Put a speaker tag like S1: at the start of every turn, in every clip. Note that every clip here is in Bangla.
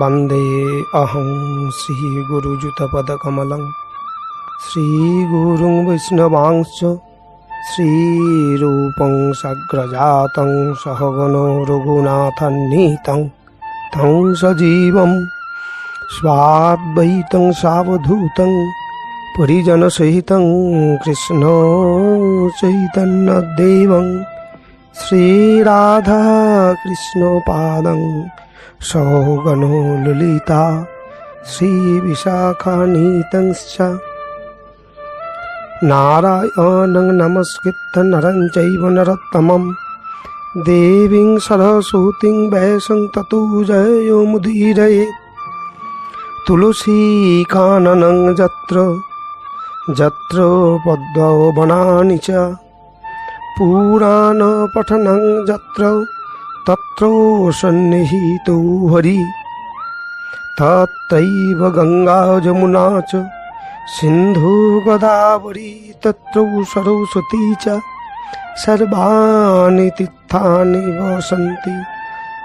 S1: वन्दे अहं श्रीगुरुयुतपदकमलं श्रीगुरुं वैष्णवांश्च श्रीरूपं सग्रजातं सहगनो रघुनाथन्नीतं तं सजीवं स्वाद्वैतं सावधूतं परिजनसहितं कृष्ण चैतन्यदेवं श्रीराधाकृष्णपादं सौगनो ललिता श्रीविशाखानीतंश्च नारायणं नमस्कृत्य नरं चैव नरोत्तमं देवीं सरस्वतीं वैशं ततो जयोमुदीरयेत् तुलसीकाननं यत्र यत्र पद्मो वनानि च पुराणपठनं তত্র সন্নিহিত হরি তত্রৈব গঙ্গা যমুনা চ সিন্ধু গোদাবরী তত্র সরস্বতী চ সর্বাণি তীর্থানি বসন্তি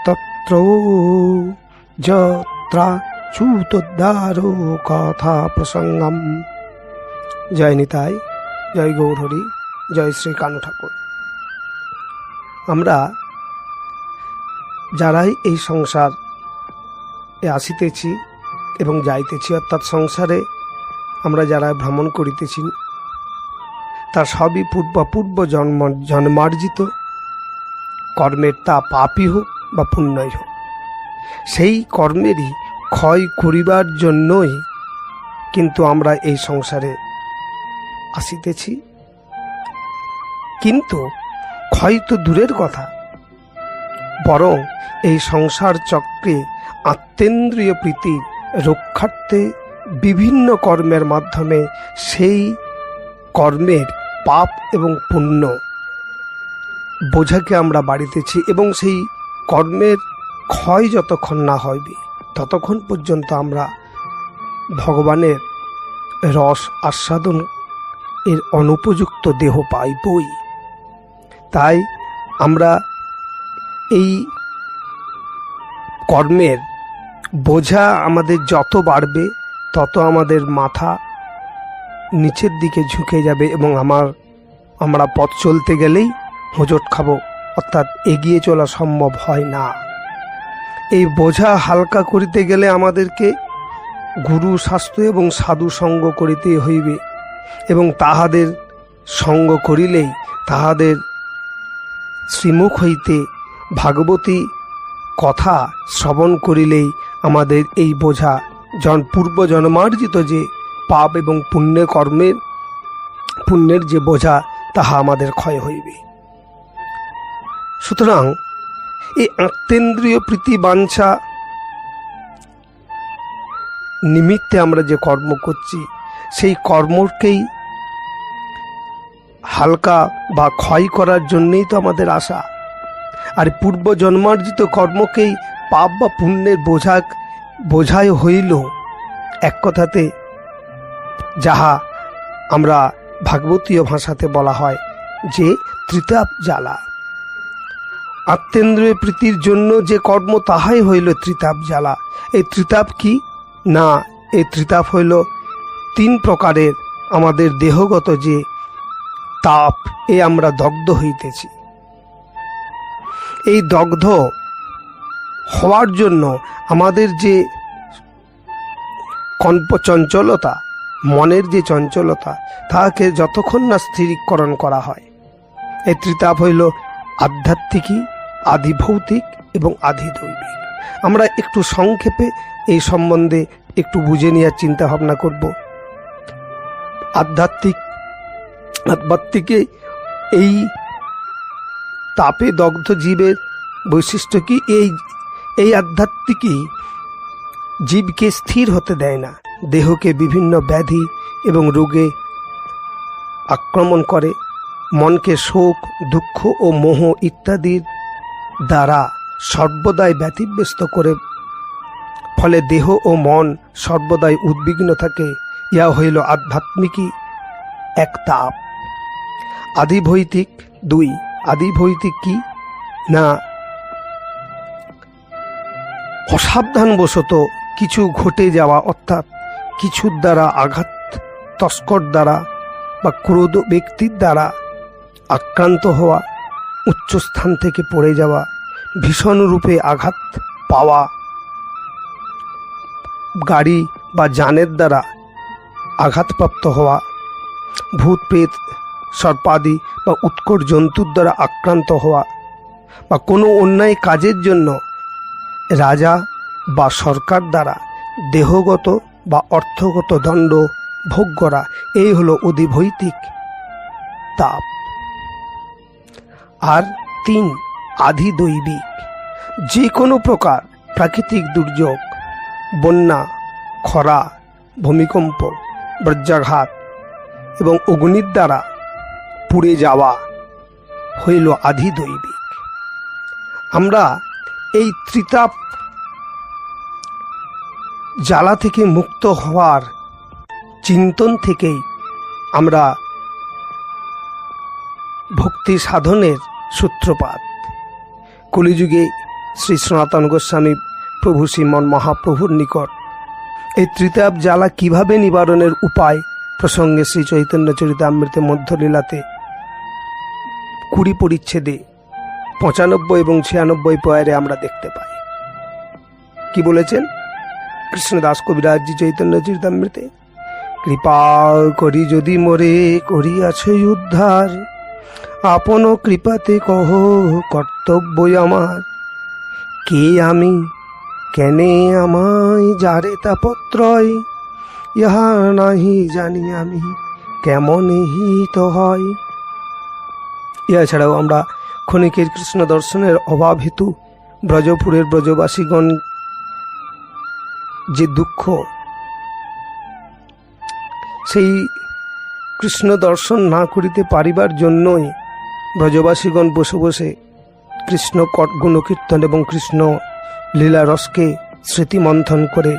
S1: তত্র যত্রা চুতোদ্ধারো কথা প্রসঙ্গম জয় নিতাই জয় গৌরহরি জয় শ্রী কানু ঠাকুর আমরা যারাই এই সংসার এ আসিতেছি এবং যাইতেছি, অর্থাৎ সংসারে আমরা যারা ভ্রমণ করিতেছি তার সবই পূর্বপূর্ব জন্ম, জন্মার্জিত। কর্মের তা পাপই হোক বা পুণ্যই হোক, সেই কর্মেরই ক্ষয় করিবার জন্যই কিন্তু আমরা এই সংসারে আসিতেছি। কিন্তু ক্ষয় তো দূরের কথা বরং এই সংসার চক্রে আত্মেন্দ্রীয় প্রীতি রক্ষার্থে বিভিন্ন কর্মের মাধ্যমে সেই কর্মের পাপ এবং পুণ্য বোঝাকে আমরা বাড়িতেছি এবং সেই কর্মের ক্ষয় যতক্ষণ না হইবে ততক্ষণ পর্যন্ত আমরা ভগবানের রস আস্বাদন এর অনুপযুক্ত দেহ পাইবই। তাই আমরা এই কর্মের বোঝা আমাদের যত বাড়বে, তত আমাদের মাথা নিচের দিকে ঝুঁকে যাবে এবং আমার, আমরা পথ চলতে গেলেই হোঁচট খাব, অর্থাৎ এগিয়ে চলা সম্ভব হয় না। এই বোঝা হালকা করিতে গেলে আমাদেরকে গুরু স্বাস্থ্য এবং সাধু সঙ্গ করিতে হইবে এবং তাহাদের সঙ্গ করিলেই তাহাদের শ্রীমুখ হইতে ভাগবতী কথা শ্রবণ করিলেই আমাদের এই বোঝা জন, পূর্ব জন্মার্জিত যে পাপ এবং পুণ্য কর্মের, পুণ্যের যে বোঝা, তাহা আমাদের ক্ষয় হইবে। সুতরাং এই আত্মেন্দ্রীয় প্রীতি বাঞ্ছা নিমিত্তে আমরা যে কর্ম করছি, সেই কর্মকেই হালকা বা ক্ষয় করার জন্যেই তো আমাদের আশা। আর পূর্ব জন্মার্জিত কর্মকেই পাপ বা পুণ্যের বোঝা বোঝাই হইল এক কথাতে, যাহা আমরা ভাগবতীয় ভাষাতে বলা হয় যে ত্রিতাপ জ্বালা। আত্মেন্দ্রীয় প্রীতির জন্য যে কর্ম, তাহাই হইল ত্রিতাপ জ্বালা। এই ত্রিতাপ কি? না, এই ত্রিতাপ হইল তিন প্রকারের আমাদের দেহগত যে তাপ, এ আমরা দগ্ধ হইতেছি। এই দগ্ধ হওয়ার জন্য আমাদের যে কল্প চঞ্চলতা, মনের যে চঞ্চলতা তাহাকে যতক্ষণ না স্থিরীকরণ করা হয়। এই ত্রিতাপ হইল আধ্যাত্মিকী, আধিভৌতিক এবং আধিদৈবিক। আমরা একটু সংক্ষেপে এই সম্বন্ধে একটু বুঝে নেওয়ার চিন্তা ভাবনা করব। আধ্যাত্মিক, আধ্যাত্মিকে এই তাপে দগ্ধ জীবের বৈশিষ্ট্য কি? এই এই আধ্যাত্মিকই জীবকে স্থির হতে দেয় না। দেহকে বিভিন্ন ব্যাধি এবং রোগে আক্রমণ করে। মনকে শোক, দুঃখ ও মোহ ইত্যাদির দ্বারা সর্বদাই ব্যতিব্যস্ত করে, ফলে দেহ ও মন সর্বদাই উদ্বিগ্ন থাকে। ইয়া হইল আধ্যাত্মিকই এক তাপ। আদিভৈতিক দুই, আদিভৈতিক কি? না অসাবধানবশত কিছু ঘটে যাওয়া অর্থাৎ কিছুর দ্বারা আঘাত, তস্কর দ্বারা বা ক্রোধ ব্যক্তির দ্বারা আক্রান্ত হওয়া, উচ্চস্থান থেকে পড়ে যাওয়া, ভীষণ রূপে আঘাত পাওয়া, গাড়ি বা যানের দ্বারা আঘাতপ্রাপ্ত হওয়া, ভূত, প্রেত, সর্পাদি বা উৎকট জন্তুর দ্বারা আক্রান্ত হওয়া বা কোনো অন্যায় কাজের জন্য রাজা বা সরকার দ্বারা দেহগত বা অর্থগত দণ্ড ভোগ করা, এই হলো অধিভৈতিক তাপ। আর তিন, আধিদৈবিক। যে কোনো প্রকার প্রাকৃতিক দুর্যোগ, বন্যা, খরা, ভূমিকম্প, বজ্রাঘাত এবং অগ্নির দ্বারা পুড়ে যাওয়া হইল আধিদৈবিক। আমরা এই ত্রিতাপ জ্বালা থেকে মুক্ত হওয়ার চিন্তন থেকেই আমরা ভক্তি সাধনের সূত্রপাত। কলিযুগে শ্রী সনাতন গোস্বামী প্রভু শ্রীমন মহাপ্রভুর নিকট এই ত্রিতাপ জ্বালা কীভাবে নিবারণের উপায় প্রসঙ্গে শ্রী চৈতন্য চরিতামৃতে মধ্যলীলাতে কুড়ি পরিচ্ছেদে পঁচানব্বই এবং ছিয়ানব্বই পয়ারে আমরা দেখতে পাই। কি বলেছেন? কৃষ্ণদাস কবিরাজজি চৈতন্য চরিতামৃতে কৃপা করি যদি মোরে, করিয়াছে উদ্ধার। আপন কৃপাতে কহ কর্তব্য আমার। কে আমি? কেনে আমায় যারে তাপত্রয় ইহা নাহি জানি আমি, কেমন হিত হয়? ইহা ছাড়াও আমরা ক্ষণিকের কৃষ্ণ দর্শনের অভাব হেতু ব্রজপুরের ব্রজবাসীগণ যে দুঃখ, সেই কৃষ্ণ দর্শন না করিতে পারিবার জন্যই ব্রজবাসীগণ বসে বসে কৃষ্ণ গুণকীর্তন এবং কৃষ্ণ লীলারসকে স্মৃতিমন্থন করে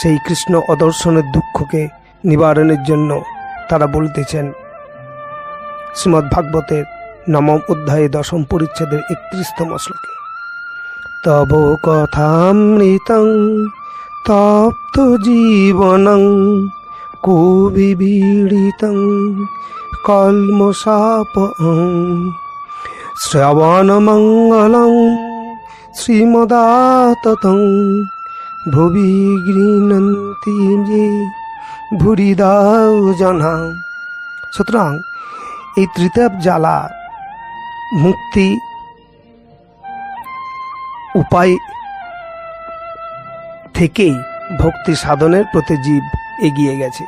S1: সেই কৃষ্ণ অদর্শনের দুঃখকে নিবারণের জন্য তারা বলতেছেন। শ্রীমদ্ ভাগবতের নবম অধ্যায়ে দশম পরিচ্ছেদের একত্রিশতম শ্লোকে। তব কথামৃতং তপ্ত জীবনং, কুবিবীড়িতং কলমশাপ শ্রবণমঙ্গলং, শ্রীমদাততং, ভুবি গৃহন্তি যে ভুরিদাও জনা সুতরাং এই ত্রিতাপ জ্বালা মুক্তি উপায় থেকেই ভক্তি সাধনের প্রতি জীব এগিয়ে গেছে।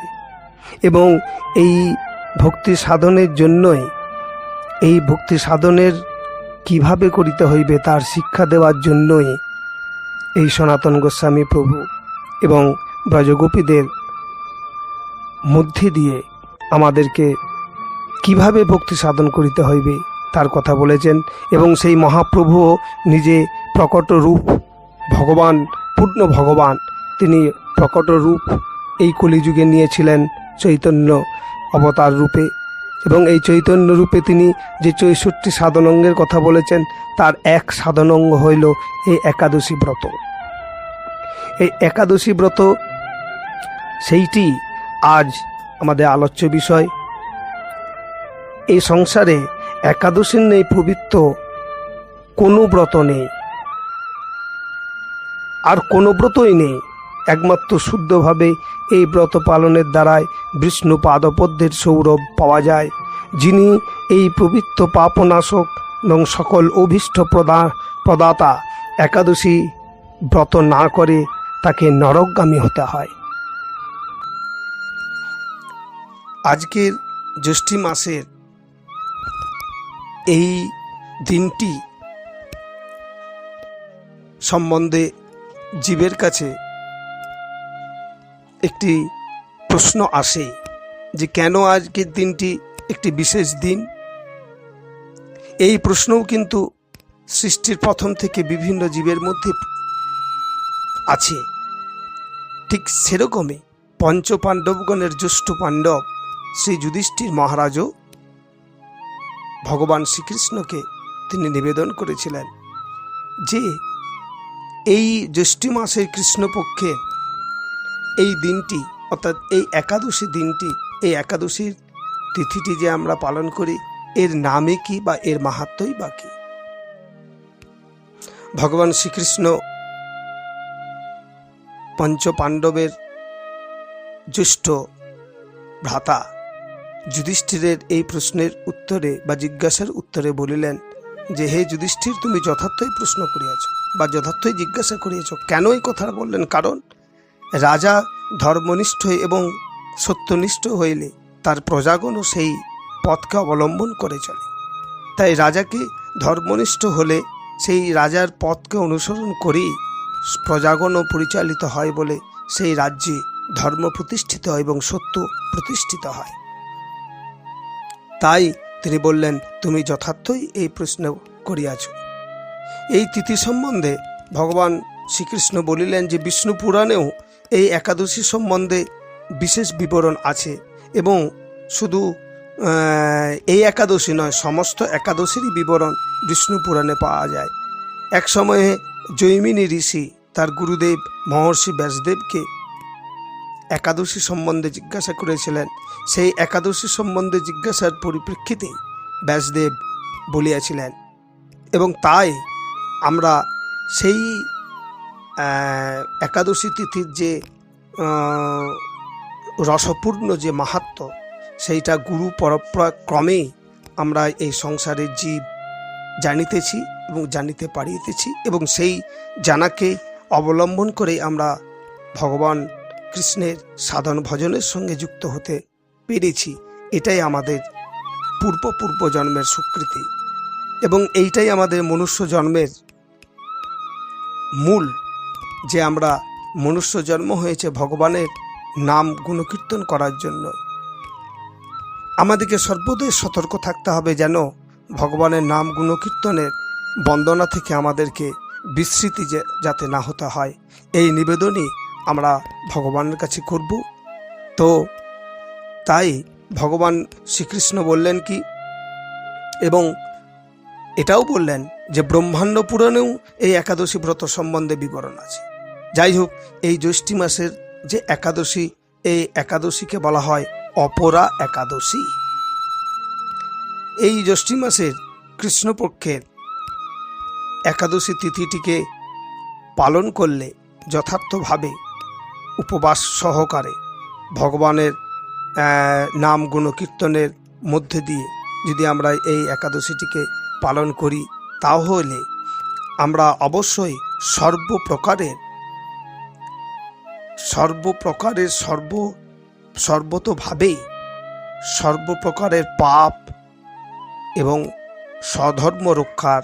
S1: এবং এই ভক্তি সাধনের জন্যই, এই ভক্তি সাধনের কীভাবে করিতে হইবে তার শিক্ষা দেওয়ার জন্যই এই সনাতন গোস্বামী প্রভু এবং ব্রজগোপীদের মধ্যে দিয়ে আমাদেরকে কীভাবে ভক্তি সাধন করিতে হইবে তার কথা বলেছেন এবং সেই মহাপ্রভুও নিজে প্রকট রূপ ভগবান, পূর্ণ ভগবান, তিনি প্রকট রূপ এই কলিযুগে নিয়েছিলেন চৈতন্য অবতার রূপে। এবং এই চৈতন্য রূপে তিনি যে চৌষট্টি সাধনঙ্গের কথা বলেছেন, তার এক সাধনঙ্গ হইল এই একাদশী ব্রত। এই একাদশী ব্রত, সেইটি আজ আমাদের আলোচ্য বিষয়। এই সংসারে একাদশীর নেই পবিত্র, কোনো ব্রত নেই। আর কোনো ব্রতই নেই, একমাত্র শুদ্ধভাবে এই ব্রত পালনের দ্বারাই বিষ্ণু পাদপদ্মের সৌরভ পাওয়া যায়, যিনি এই পবিত্র পাপনাশক এবং সকল অভীষ্ট প্রদা, প্রদাতা একাদশী ব্রত না করে তাকে নরকগামী হতে হয়। আজকের জ্যৈষ্ঠী মাসের এই দিনটি সম্বন্ধে জীবের কাছে একটি প্রশ্ন আসে যে কেন আজকের দিনটি একটি বিশেষ দিন? এই প্রশ্নও কিন্তু সৃষ্টির প্রথম থেকে বিভিন্ন জীবের মধ্যে আছে। ঠিক সেরকমই পঞ্চ পাণ্ডবগণের জ্যেষ্ঠ পাণ্ডব শ্রী যুধিষ্ঠির মহারাজও ভগবান শ্রীকৃষ্ণকে তিনি নিবেদন করেছিলেন যে এই জ্যৈষ্ঠ মাসের কৃষ্ণপক্ষে এই দিনটি, অর্থাৎ এই একাদশী দিনটি, এই একাদশীর তিথিটি যে আমরা পালন করি, এর নামে কি বা এর মাহাত্মই বা কি? ভগবান শ্রীকৃষ্ণ পঞ্চ পাণ্ডবের জ্যেষ্ঠ ভ্রাতা যুধিষ্ঠিরের এই প্রশ্নের উত্তরে বা জিজ্ঞাসার উত্তরে বলিলেন যে, হে যুধিষ্ঠির, তুমি যথার্থই প্রশ্ন করিয়াছ বা যথার্থই জিজ্ঞাসা করিয়াছ। কেন এই কথাটা বললেন? কারণ রাজা ধর্মনিষ্ঠ এবং সত্যনিষ্ঠ হইলে তার প্রজাগণও সেই পথকে অবলম্বন করে চলে। তাই রাজাকে ধর্মনিষ্ঠ হলে সেই রাজার পথকে অনুসরণ করেই প্রজাগণও পরিচালিত হয় বলে সেই রাজ্যে ধর্ম প্রতিষ্ঠিত হয় এবং সত্য প্রতিষ্ঠিত হয়। তাই তিনি বললেন, তুমি যথার্থই এই প্রশ্ন করিয়াছ। এই তিথি সম্বন্ধে ভগবান শ্রীকৃষ্ণ বলিলেন যে, বিষ্ণু পুরাণেও এই একাদশী সম্বন্ধে বিশেষ বিবরণ আছে এবং শুধু এই একাদশী নয়, সমস্ত একাদশীরই বিবরণ বিষ্ণু পুরাণে পাওয়া যায়। এক সময়ে জৈমিনী ঋষি তার গুরুদেব মহর্ষি ব্যাসদেবকে একাদশী সম্বন্ধে জিজ্ঞাসা করেছিলেন। সেই একাদশী সম্বন্ধে জিজ্ঞাসার পরিপ্রেক্ষিতে ব্যাসদেব বলিয়াছিলেন, এবং তাই আমরা সেই একাদশী তিথির যে রসপূর্ণ যে মাহাত্ম, সেইটা গুরু পরম্পরা ক্রমেই আমরা এই সংসারের জীব জানিতেছি এবং জানিতে পারিতেছি এবং সেই জানাকে অবলম্বন করে আমরা ভগবান কৃষ্ণের সাধন ভজনের সঙ্গে যুক্ত হতে পেরেছি। এটাই আমাদের পূর্ব পূর্ব জন্মের স্বীকৃতি এবং এইটাই আমাদের মনুষ্য জন্মের মূল। যে আমরা মনুষ্য জন্ম হয়েছে ভগবানের নাম গুণকীর্তন করার জন্য। আমাদেরকে সর্বদাই সতর্ক থাকতে হবে যেন ভগবানের নাম গুণকীর্তনের বন্দনা থেকে আমাদেরকে বিস্মৃতি যাতে না হতে হয়। এই নিবেদনই আমরা ভগবানের কাছে করব তো তাই ভগবান শ্রীকৃষ্ণ বললেন কি, এবং এটাও বললেন যে ব্রহ্মাণ্ড পুরাণেও এই একাদশী ব্রত সম্বন্ধে বিবরণ আছে। যাই হোক, এই জ্যৈষ্ঠী মাসের যে একাদশী, এই একাদশীকে বলা হয় অপরা একাদশী। এই জ্যৈষ্ঠী মাসের কৃষ্ণপক্ষের একাদশী তিথিটিকে পালন করলে যথার্থভাবে উপবাস সহকারে ভগবানের নাম গুণকীর্তনের মধ্যে দিয়ে যদি আমরা এই একাদশীটিকে পালন করি, তাহলে আমরা অবশ্যই সর্বপ্রকারের সর্বপ্রকারের সর্ব, সর্বতোভাবেই সর্বপ্রকারের পাপ এবং স্বধর্ম রক্ষার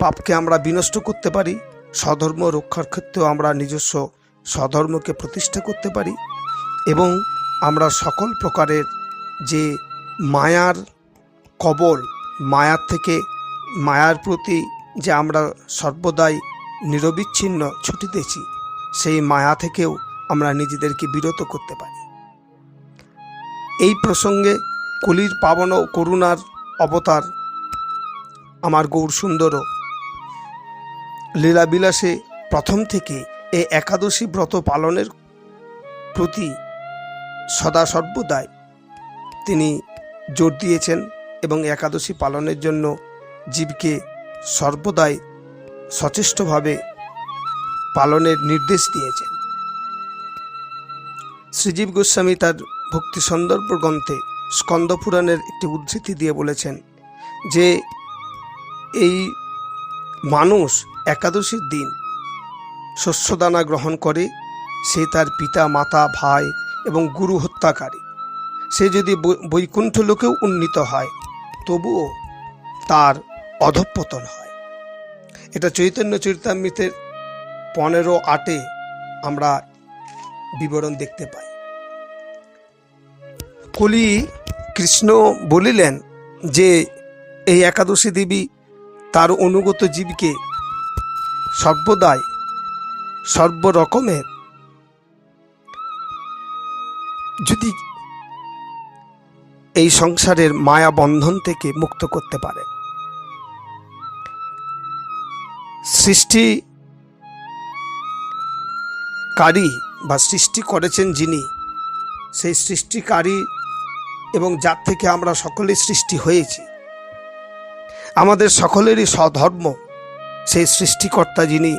S1: পাপকে আমরা বিনষ্ট করতে পারি। স্বধর্ম রক্ষার ক্ষেত্রেও আমরা নিজস্ব স্বধর্মকে প্রতিষ্ঠা করতে পারি এবং আমরা সকল প্রকারের যে মায়ার কবল, মায়ার থেকে, মায়ার প্রতি যে আমরা সর্বদাই নিরবিচ্ছিন্ন ছুটিতেছি সেই মায়া থেকেও আমরা নিজেদেরকে বিরত করতে পারি। এই প্রসঙ্গে কলির পাবন ও করুণার অবতার আমার গৌর সুন্দরও লীলাবিলাসে প্রথম থেকে এই একাদশী ব্রত পালনের প্রতি সদা সর্বদাই তিনি জোর দিয়েছেন এবং একাদশী পালনের জন্য জীবকে সর্বদাই সচেষ্টভাবে পালনের নির্দেশ দিয়েছেন। শ্রীজীব গোস্বামী তার ভক্তি সন্দর্ভ গ্রন্থে স্কন্দ পুরাণের একটি উদ্ধৃতি দিয়ে বলেছেন যে এই মানুষ একাদশীর দিন শস্যদানা গ্রহণ করে, সে তার পিতা, মাতা, ভাই এবং গুরু হত্যাকারী। সে যদি বৈকুণ্ঠ লোকেও উন্নীত হয়, তবুও তার অধঃপতন হয়। এটা চৈতন্য চরিতামৃতের পনেরো আটে আমরা বিবরণ দেখতে পাই। কলি কৃষ্ণ বলিলেন যে, এই একাদশী দেবী তার অনুগত জীবকে সর্বদাই সর্বরকমের। যদি এই সংসারের মায়া বন্ধন থেকে মুক্ত করতে পারে। সৃষ্টি কারী বা সৃষ্টি করেছেন যিনি, সেই সৃষ্টিকারী এবং যার থেকে আমরা সকলেই সৃষ্টি হয়েছি। আমাদের সকলেরই স্বধর্ম সেই সৃষ্টিকর্তা যিনি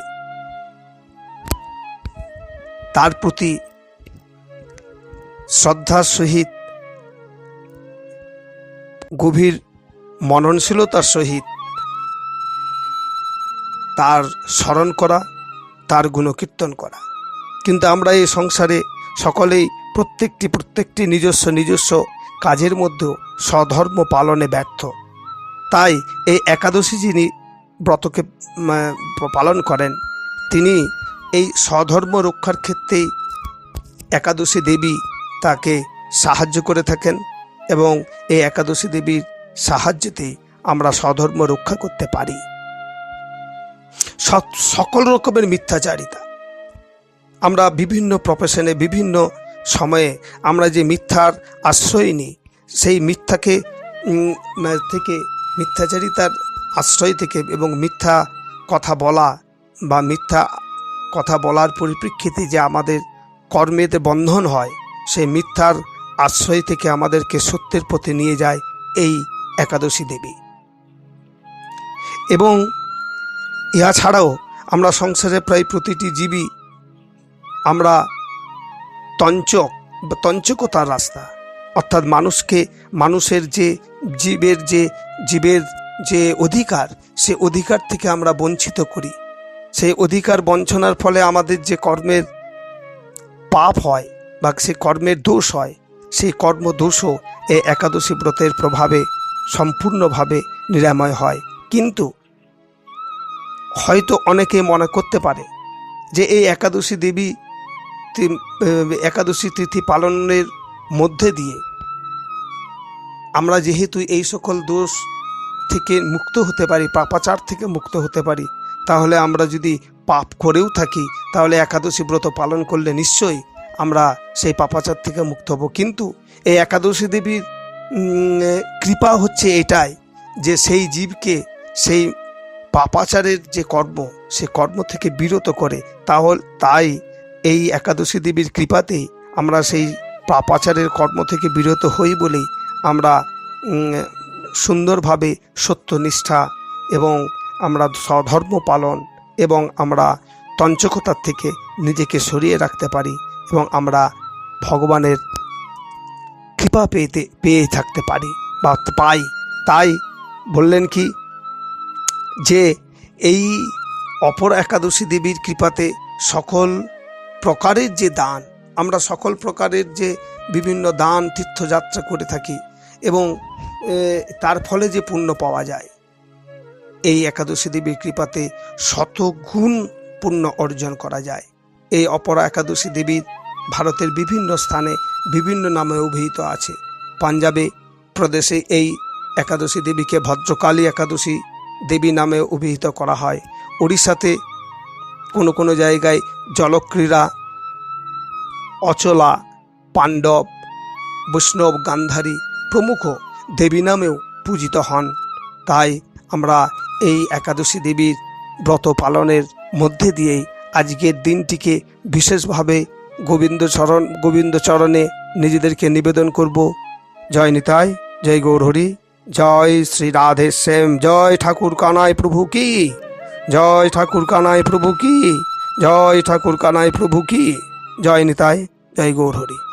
S1: তার প্রতি শ্রদ্ধার সহিত, গভীর মননশীলতার সহিত তার স্মরণ করা, তার গুণকীর্তন করা। কিন্তু আমরা এই সংসারে সকলেই প্রত্যেকটি প্রত্যেকটি নিজস্ব নিজস্ব কাজের মধ্যেও স্বধর্ম পালনে ব্যর্থ। তাই এই একাদশী যিনি ব্রতকে পালন করেন, তিনি এই স্বধর্ম রক্ষার ক্ষেত্রেই একাদশী দেবী তাকে সাহায্য করে থাকেন এবং এই একাদশী দেবীর সাহায্যেতে আমরা স্বধর্ম রক্ষা করতে পারি। সকল রকমের মিথ্যাচারিতা। আমরা বিভিন্ন প্রফেশনে বিভিন্ন সময়ে আমরা যে মিথ্যার আশ্রয় নিই, সেই মিথ্যাকে থেকে, মিথ্যাচারিতার আশ্রয় থেকে এবং মিথ্যা কথা বলা বা মিথ্যা কথা বলার পরিপ্রেক্ষিতে যে আমাদের কর্মেতে বন্ধন হয় সেই মিথ্যার আশ্রয় থেকে আমাদেরকে সত্যের পথে নিয়ে যায় এই একাদশী দেবী। এবং ইহা ছাড়াও আমরা সংসারে প্রায় প্রতিটি জীবী আমরা তঞ্চক তঞ্চকতার রাস্তা। অর্থাৎ মানুষকে, মানুষের যে জীবের যে জীবের যে অধিকার, সে অধিকার থেকে আমরা বঞ্চিত করি। সেই অধিকার বঞ্চনার ফলে আমাদের যে কর্মের পাপ হয় বা সে কর্মের দোষ হয়, সেই কর্মদোষও এই একাদশী ব্রতের প্রভাবে সম্পূর্ণভাবে নিরাময় হয়। কিন্তু হয়তো অনেকে মনে করতে পারে যে এই একাদশী দেবী একাদশী তিথি পালনের মধ্যে দিয়ে আমরা যেহেতু এই সকল দোষ থেকে মুক্ত হতে পারি, পাপাচার থেকে মুক্ত হতে পারি তাহলে আমরা যদি পাপ করেও থাকি, তাহলে একাদশী ব্রত পালন করলে নিশ্চয়ই আমরা সেই পাপাচার থেকে মুক্ত হব। কিন্তু এই একাদশী দেবীর কৃপা হচ্ছে এটাই যে সেই জীবকে সেই পাপাচারের যে কর্ম, সে কর্ম থেকে বিরত করে। তাহলে, তাই এই একাদশী দেবীর কৃপাতেই আমরা সেই পাপাচারের কর্ম থেকে বিরত হই বলেই আমরা সুন্দরভাবে সত্যনিষ্ঠা এবং আমরা স্বধর্ম পালন এবং আমরা তঞ্চকতার থেকে নিজেকে সরিয়ে রাখতে পারি এবং আমরা ভগবানের কৃপা পেতে, পেয়ে থাকতে পারি বা পাই। তাই বললেন কি, যে এই অপর একাদশী দেবীর কৃপাতে সকল প্রকারের যে দান, আমরা সকল প্রকারের যে বিভিন্ন দান, তীর্থযাত্রা করে থাকি এবং তার ফলে যে পুণ্য পাওয়া যায়। এই একাদশী দেবীর কৃপাতে শতগুণ পুণ্য অর্জন করা যায়। এই অপরা একাদশী দেবী ভারতের বিভিন্ন স্থানে বিভিন্ন নামে অভিহিত আছে। পাঞ্জাবে প্রদেশে এই একাদশী দেবীকে ভদ্রকালী একাদশী দেবী নামে অভিহিত করা হয়। উড়িষ্যাতে কোনো কোনো জায়গায় জলক্রীড়া, অচলা, পাণ্ডব, বৈষ্ণব, গান্ধারী প্রমুখ দেবী নামেও পূজিত হন। তাই আমরা এই একাদশী দেবীর ব্রত পালনের মধ্যে দিয়েই আজকের দিনটিকে বিশেষভাবে গোবিন্দচরণ গোবিন্দচরণে নিজেদেরকে নিবেদন করব। জয় নিতাই, জয় গৌরহরি জয় শ্রী রাধে শ্যাম, জয় ঠাকুর কানাই প্রভু কি? জয় ঠাকুর কানাই প্রভু কি? জয় ঠাকুর কানাই প্রভু কি? জয় নিতাই, জয় গৌরহরি